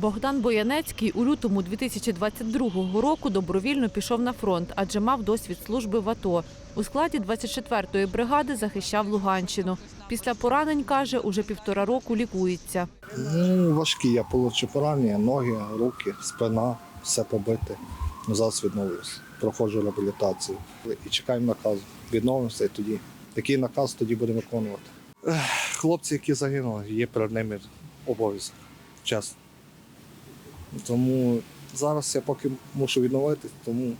Богдан Боянецький у лютому 2022 року добровільно пішов на фронт, адже мав досвід служби в АТО. У складі 24-ї бригади захищав Луганщину. Після поранень, каже, уже півтора року лікується. Ну, важкі, я получив поранення, ноги, руки, спина, все побите. Ну, зараз відновлюся. Проходжу реабілітацію. І чекаємо наказу. Відновимося і тоді. Який наказ тоді будемо виконувати. Хлопці, які загинули, є перед ними обов'язок. Чесно. Тому зараз я поки мушу відновитись, тому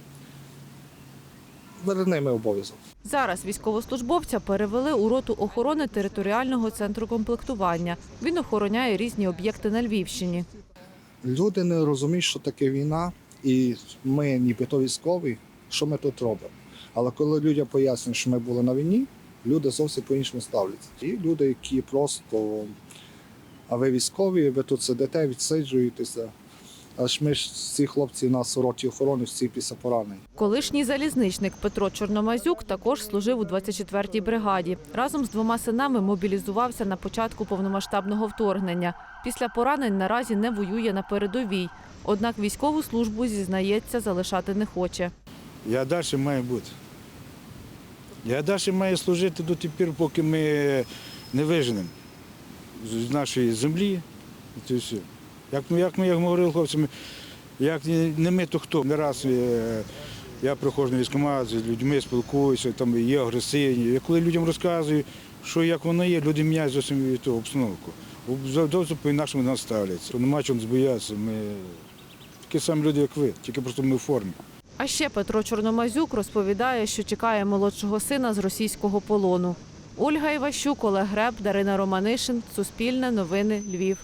перед ними обов'язок. Зараз військовослужбовця перевели у роту охорони територіального центру комплектування. Він охороняє різні об'єкти на Львівщині. Люди не розуміють, що таке війна, і ми, нібито військові, що ми тут робимо. Але коли людям пояснюють, що ми були на війні, люди зовсім по-іншому ставляться. І люди, які просто, а ви військові, ви тут сидите, відсиджуєтеся. Але ж ми ж ці хлопці у нас у роті охорони всі після поранень. Колишній залізничник Петро Чорномазюк також служив у 24-й бригаді. Разом з двома синами мобілізувався на початку повномасштабного вторгнення. Після поранень наразі не воює на передовій. Однак військову службу зізнається, залишати не хоче. Я далі маю бути. Я далі маю служити до тих пір, поки ми не виженемо з нашої землі. І це все. Як ми, як ми як говорили хлопцями, як не ми, то хто? Не раз е, я приходжу на військкомат, з людьми спілкуюся, там є агресивні. Я коли людям розказую, що як воно є, люди міняють зовсім того обстановку. Зовсім по-інакшому нас ставляться. Нема чого нас боятися. Ми такі самі люди, як ви, тільки просто ми в формі. А ще Петро Чорномазюк розповідає, що чекає молодшого сина з російського полону. Ольга Іващук, Олег Греб, Дарина Романишин. Суспільне новини Львів.